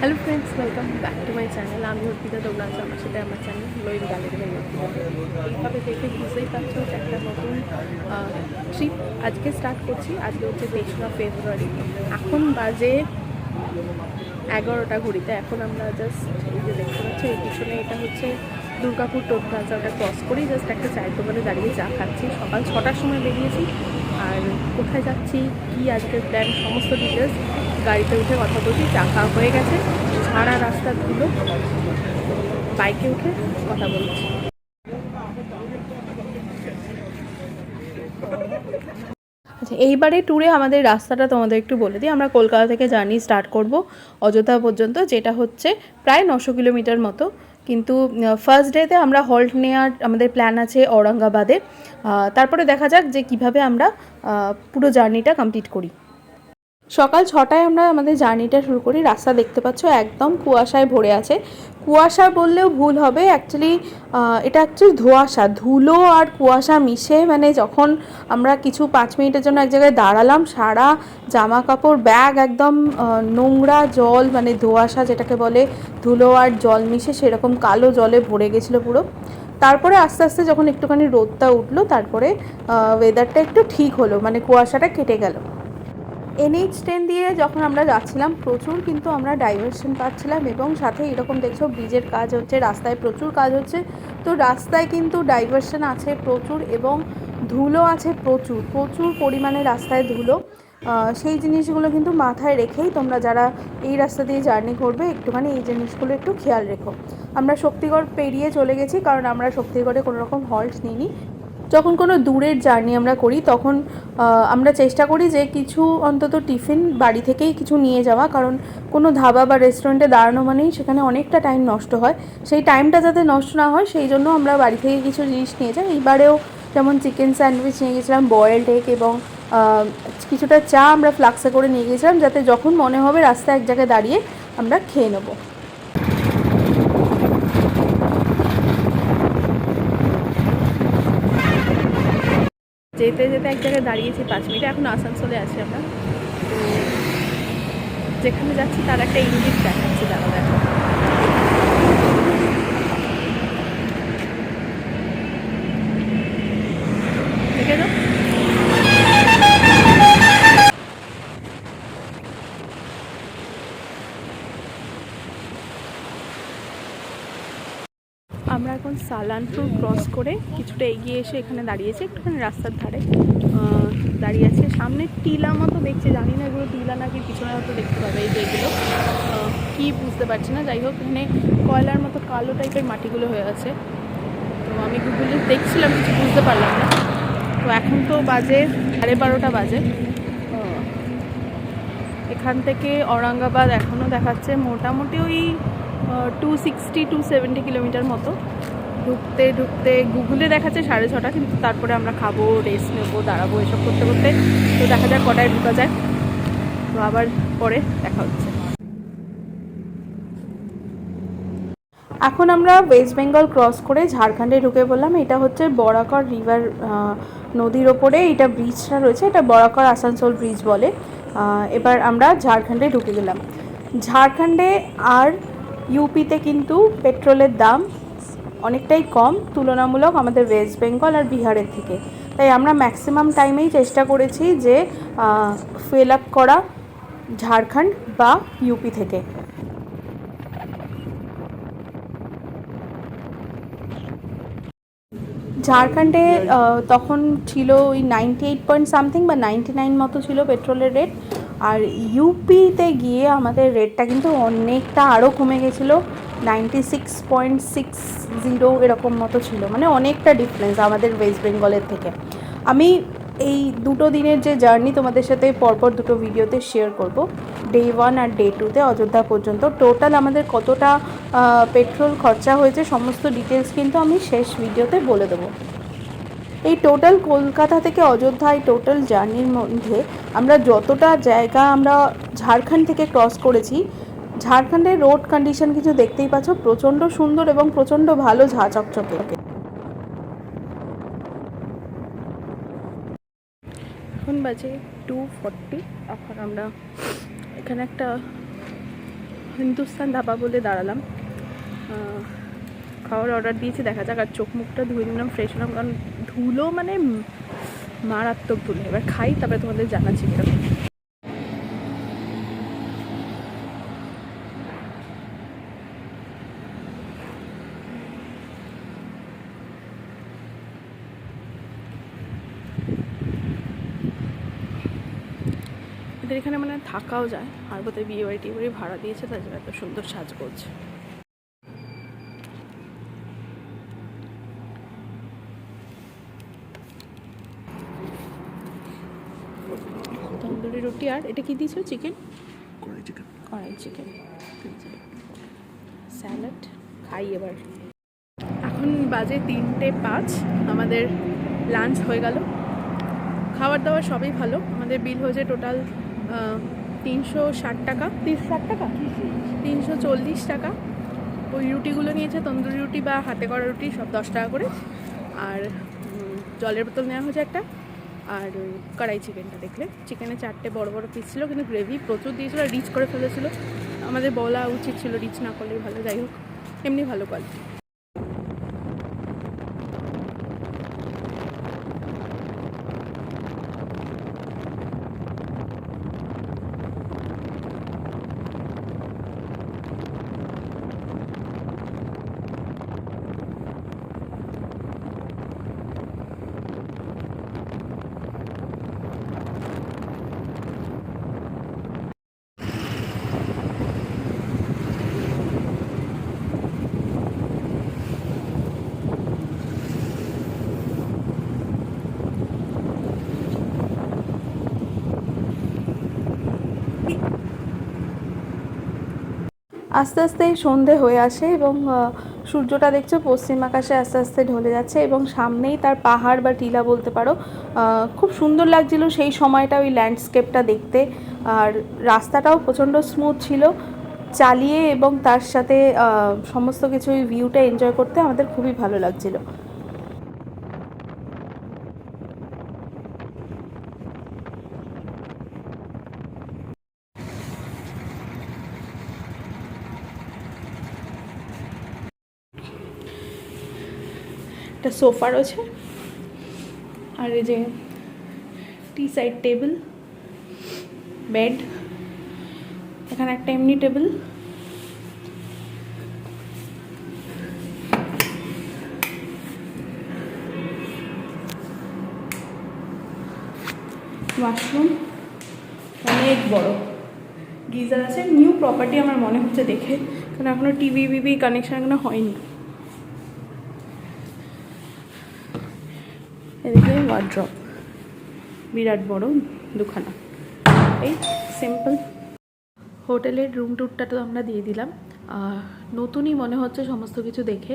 Hello friends welcome back to my channel আমি অর্পিতা তোমরা আছো আমার সাথে আমার চ্যানেল গ্লোইং গ্যালারি এইভাবে দেখে বুঝতেই পারছ একটা নতুন ট্রিপ আজকে স্টার্ট করছি। আজকে হচ্ছে তেসরা ফেব্রুয়ারি। এখন বাজে এগারোটা ঘড়িতে এখন আমরা জাস্ট এই যে দেখতে পাচ্ছি, এই পিছনে এটা হচ্ছে দুর্গাপুর টোল প্লাজা। ওটা ক্রস করেই জাস্ট একটা চায়ের দোকানে দাঁড়িয়ে চা খাচ্ছি। সকাল ছটার সময় বেরিয়েছি। আর কোথায় যাচ্ছি, কি আজকের প্ল্যান সমস্ত ডিটেলস গাড়িতে উঠে কথা বলছি, চা খাওয়া হয়ে গেছে। ছাড়া রাস্তা ধুলো। বাইকে উঠে কথা বলছি। আচ্ছা এইবারে ট্যুরে আমাদের রাস্তাটা তোমাদের একটু বলে দিই। আমরা কলকাতা থেকে জার্নি স্টার্ট করব অযোধ্যা পর্যন্ত, যেটা হচ্ছে প্রায় নশো কিলোমিটার মতো। কিন্তু ফার্স্ট ডেতে আমরা হল্ট নেওয়ার আমাদের প্ল্যান আছে ঔরঙ্গাবাদে। তারপরে দেখা যাক যে কীভাবে আমরা পুরো জার্নিটা কমপ্লিট করি। সকাল ছটায় আমরা আমাদের জার্নিটা শুরু করি। রাস্তা দেখতে পাচ্ছ, একদম কুয়াশায় ভরে আছে। কুয়াশা বললেও ভুল হবে। অ্যাকচুয়ালি এটা অ্যাকচুয়ালি ধোঁয়াশা। ধুলো আর কুয়াশা মিশে মানে যখন আমরা কিছু পাঁচ মিনিটের জন্য এক জায়গায় দাঁড়ালাম, সারা জামা কাপড় ব্যাগ একদম নোংরা জল মানে ধোয়াশা যেটাকে বলে, ধুলো আর জল মিশে সেরকম কালো জলে ভরে গেছিল পুরো। তারপরে আস্তে আস্তে যখন একটুখানি রোদটা উঠল, তারপরে ওয়েদারটা একটু ঠিক হলো মানে কুয়াশাটা কেটে গেল। এনএইচ টেন দিয়ে যখন আমরা যাচ্ছিলাম, প্রচুর কিন্তু আমরা ডাইভারশন পাচ্ছিলাম এবং সাথে এরকম দেখছ ব্রিজের কাজ হচ্ছে, রাস্তায় প্রচুর কাজ হচ্ছে। তো রাস্তায় কিন্তু ডাইভারশন আছে প্রচুর এবং ধুলো আছে প্রচুর প্রচুর পরিমাণে রাস্তায় ধুলো। সেই জিনিসগুলো কিন্তু মাথায় রেখেই তোমরা যারা এই রাস্তা দিয়ে জার্নি করবে, একটুখানি এই জিনিসগুলো একটু খেয়াল রেখো। আমরা শক্তিগড় পেরিয়ে চলে গেছি, কারণ আমরা শক্তিগড়ে কোনো রকম হল্ট নিইনি। যখন কোনো দূরের জার্নি আমরা করি, তখন আমরা চেষ্টা করি যে কিছু অন্তত টিফিন বাড়ি থেকেই কিছু নিয়ে যাওয়া। কারণ কোনো ধাবা বা রেস্টুরেন্টে দাঁড়ানো মানেই সেখানে অনেকটা টাইম নষ্ট হয়। সেই টাইমটা যাতে নষ্ট না হয়, সেই জন্য আমরা বাড়ি থেকে কিছু জিনিস নিয়ে যাই। এইবারেও যেমন চিকেন স্যান্ডউইচ নিয়ে গেছিলাম বয়েলড এগ এবং কিছুটা চা আমরা ফ্লাক্সে করে নিয়ে গেছিলাম, যাতে যখন মনে হবে রাস্তায় এক জায়গায় দাঁড়িয়ে আমরা খেয়ে নেব। যেতে যেতে এক জায়গায় দাঁড়িয়েছি, পাঁচ মিনিট। এখন আসানসোলে আছি আমরা। তো যেখানে যাচ্ছি তার একটা ইঙ্গিত দেখাচ্ছি দাঁড়া দেখো দেখে সালানপুর ক্রস করে কিছুটা এগিয়ে এসে এখানে দাঁড়িয়েছে, একটুখানি রাস্তার ধারে। দাঁড়িয়ে আছে। সামনে টিলা মতো দেখছি, জানি না এগুলো টিলা নাকি পিছনে হয়তো দেখতে পাবে এই যে এগুলো কি বুঝতে পারছি না। যাই হোক, এখানে কয়লার মতো কালো টাইপের মাটিগুলো হয়ে আছে। তো আমি গুগলে দেখছিলাম, কিছু বুঝতে পারলাম না। তো এখন তো বাজে সাড়ে বারোটা বাজে। এখান থেকে ঔরঙ্গাবাদ এখনও দেখাচ্ছে। মোটামুটি ওই two sixty two seventy kilometre মতো। ঢুকতে ঢুকতে গুগলে দেখাচ্ছে সাড়ে ছটা, কিন্তু তারপরে আমরা খাব রেস্ট নেব, দাঁড়াবো এসব করতে করতে। তো দেখা যাক কটায় ঢুকা যায়। তো আবার পরে দেখা হচ্ছে। এখন আমরা ওয়েস্ট বেঙ্গল ক্রস করে ঝাড়খণ্ডে ঢুকে বললাম এটা হচ্ছে বরাকর রিভার নদীর ওপরে। এটা ব্রিজটা রয়েছে। এটা বরাকর আসানসোল ব্রিজ বলে। এবার আমরা ঝাড়খণ্ডে ঢুকে গেলাম। ঝাড়খণ্ডে আর ইউপিতে কিন্তু পেট্রোলের দাম অনেকটাই কম, তুলনামূলক আমাদের ওয়েস্ট বেঙ্গল আর বিহারের থেকে। তাই আমরা ম্যাক্সিমাম টাইমেই চেষ্টা করেছি যে ফিল আপ করা ঝাড়খণ্ড বা ইউপি থেকে। ঝাড়খণ্ডে তখন ছিল ওই নাইনটি এইট পয়েন্ট সামথিং বা নাইনটি নাইন মতো ছিল পেট্রোলের রেট আর ইউপিতে গিয়ে আমাদের রেটটা কিন্তু অনেকটা আরও কমে গেছিল। Ninety six point six zero এরকম মতো ছিল। মানে অনেকটা ডিফারেন্স আমাদের ওয়েস্ট বেঙ্গলের থেকে। আমি এই দুটো দিনের যে জার্নি তোমাদের সাথে পরপর দুটো ভিডিওতে শেয়ার করব। ডে ওয়ান আর ডে টুতে অযোধ্যা পর্যন্ত। টোটাল আমাদের কতটা পেট্রোল খরচা হয়েছে সমস্ত ডিটেলস কিন্তু আমি শেষ ভিডিওতে বলে দেবো। এই টোটাল কলকাতা থেকে অযোধ্যা, এই টোটাল জার্নির মধ্যে আমরা যতটা জায়গা আমরা ঝাড়খণ্ড থেকে ক্রস করেছি ঝাড়খণ্ডের রোড কন্ডিশন কিছু দেখতেই পাচ্ছ, প্রচণ্ড সুন্দর এবং প্রচণ্ড ভালো ঝা চকচকে। এখন বাজে টু ফর্টি এখন আমরা এখানে একটা হিন্দুস্তান ধাবা বলে দাঁড়ালাম। খাওয়ার অর্ডার দিয়েছি, দেখা যাক আর চোখ মুখটা ধুয়ে নিলাম ফ্রেশ হলাম, কারণ ধুলো মানে মারাত্মক ধুলো। এবার খাই, তারপরে তোমাদের জানাচ্ছি। কীরকম এদের এখানে মানে থাকাও যায়। আর বোধহয় বিয়ে বাড়ি টিয়ে বাড়ি ভাড়া দিয়েছে তার জন্য এত সুন্দর সাজগোজ তন্দুরি রুটি আর এটা কি দিয়েছ চিকেন? কড়াই চিকেন। কড়াই চিকেন। স্যালাড খাই এবার। এখন বাজে তিনটে পাঁচ আমাদের লাঞ্চ হয়ে গেল। খাবার দাবার সবই ভালো আমাদের বিল হয়েছে টোটাল তিনশো ষাট টাকা। তিনশো ষাট টাকা? তিনশো চল্লিশ টাকা। ওই রুটিগুলো নিয়েছে তন্দুরি রুটি বা হাতে করা রুটি সব দশ টাকা করে। আর জলের বোতল নেওয়া হয়েছে একটা। আর ওই কড়াই চিকেনটা দেখলে। চিকেনে চারটে বড় বড় পিস ছিল কিন্তু গ্রেভি প্রচুর দিয়েছিল রিচ করে ফেলেছিল। আমাদের বলা উচিত ছিল রিচ না করলেই ভালো যাই হোক। এমনি ভালো কোয়ালিটি আস্তে আস্তে সন্ধে হয়ে আসে এবং সূর্যটা দেখছ পশ্চিম আকাশে আস্তে আস্তে ঢলে যাচ্ছে এবং সামনেই তার পাহাড় বা টিলা বলতে পারো খুব সুন্দর লাগছিল সেই সময়টা ওই ল্যান্ডস্কেপটা দেখতে। আর রাস্তাটাও প্রচণ্ড স্মুথ ছিল, চালিয়ে এবং তার সাথে সমস্ত কিছু ওই ভিউটা এনজয় করতে আমাদের খুবই ভালো লাগছিল। একটা সোফা রয়েছে। আর এই যে টি সাইড টেবিল, বেড, এখানে একটা এমনি টেবিল। ওয়াশরুম অনেক বড়। গিজার আছে, নিউ প্রপার্টি আমার মনে হচ্ছে দেখে, কারণ এখনও টিভি বিভি কানেকশন এখনও হয়নি। এদিকে ওয়ার্ড্রপ বিরাট বড় দুখানা। এই সিম্পল হোটেলের রুম ট্যুরটা তো আমরা দিয়ে দিলাম। নতুনই মনে হচ্ছে সমস্ত কিছু দেখে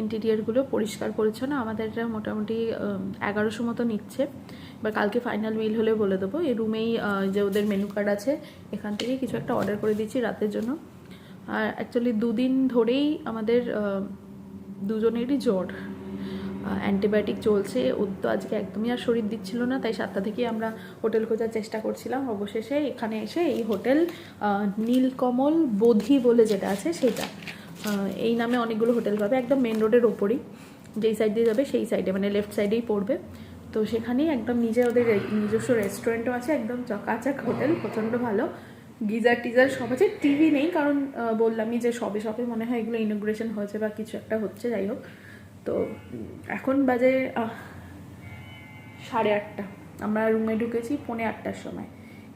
ইন্টেরিয়ারগুলো পরিষ্কার পরিচ্ছন্ন আমাদের এটা মোটামুটি এগারোশো মতো নিচ্ছে। এবার কালকে ফাইনাল মিল হলে বলে দেবো। এই রুমেই যে ওদের মেনু কার্ড আছে, এখান থেকে কিছু একটা অর্ডার করে দিচ্ছি রাতের জন্য। আর অ্যাকচুয়ালি দুদিন ধরেই আমাদের দুজনেরই জ্বর। অ্যান্টিবায়োটিক চলছে, ওর তো আজকে একদমই আর শরীর দিচ্ছিল না, তাই সাতটা থেকেই আমরা হোটেল খোঁজার চেষ্টা করছিলাম। অবশেষে এখানে এসে এই হোটেল নীলকমল বোধি বলে যেটা আছে সেটা। এই নামে অনেকগুলো হোটেল পাবে, একদম মেন রোডের ওপরই। যেই সাইড দিয়ে যাবে সেই সাইডে মানে লেফট সাইডেই পড়বে। তো সেখানেই একদম নিজে ওদের নিজস্ব রেস্টুরেন্টও আছে, একদম চকাচাক হোটেল, প্রচণ্ড ভালো। গিজার টিজার সব আছে টিভি নেই, কারণ বললামই যে সবে সবে মনে হয় এগুলো ইনোগ্রেশন হয়েছে বা কিছু একটা হচ্ছে, যাই হোক। তো এখন বাজে সাড়ে আটটা। আমরা রুমে ঢুকেছি পৌনে আটটার সময়।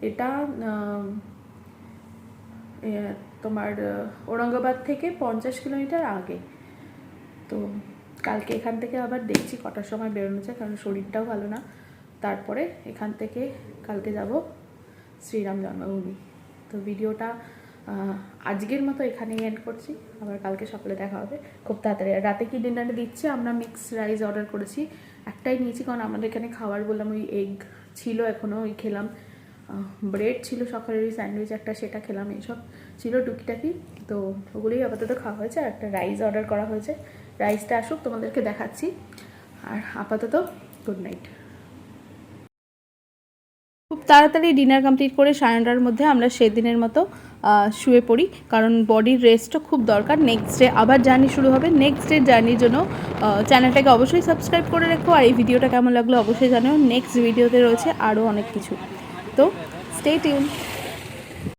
এটা তোমার ঔরঙ্গাবাদ থেকে পঞ্চাশ কিলোমিটার আগে। তো কালকে এখান থেকে আবার দেখছি কটার সময় বেরোনো যায়, কারণ শরীরটাও ভালো না। তারপরে এখান থেকে কালকে যাব শ্রীরাম জন্মভূমি। তো ভিডিওটা আজকের মতো এখানেই এন্ড করছি। আবার কালকে সকালে দেখা হবে। খুব তাড়াতাড়ি। রাতে কি ডিনারে দিচ্ছে? আমরা মিক্স রাইস অর্ডার করেছি। একটাই নিয়েছি কারণ আমাদের এখানে খাবার বললাম ওই এগ ছিল এখনও ওই খেলাম। ব্রেড ছিল সকালের ওই স্যান্ডউইচ একটা, সেটা খেলাম এইসব ছিল টুকিটাকি। তো ওগুলোই আপাতত খাওয়া হয়েছে। আর একটা রাইস অর্ডার করা হয়েছে। রাইসটা আসুক, তোমাদেরকে দেখাচ্ছি। আর আপাতত গুড নাইট খুব তাড়াতাড়ি ডিনার কমপ্লিট করে সাড়ে নটার মধ্যে আমরা সেদিনের মতো শুয়ে পড়ি। কারণ বডির রেস্টটা খুব দরকার। নেক্সট ডে আবার জার্নি শুরু হবে। নেক্সট ডে জার্নির জন্য চ্যানেলটাকে অবশ্যই সাবস্ক্রাইব করে রেখো। আর এই ভিডিওটা কেমন লাগল অবশ্যই জানাও। নেক্সট ভিডিওতে রয়েছে আরও অনেক কিছু। তো স্টে টিউন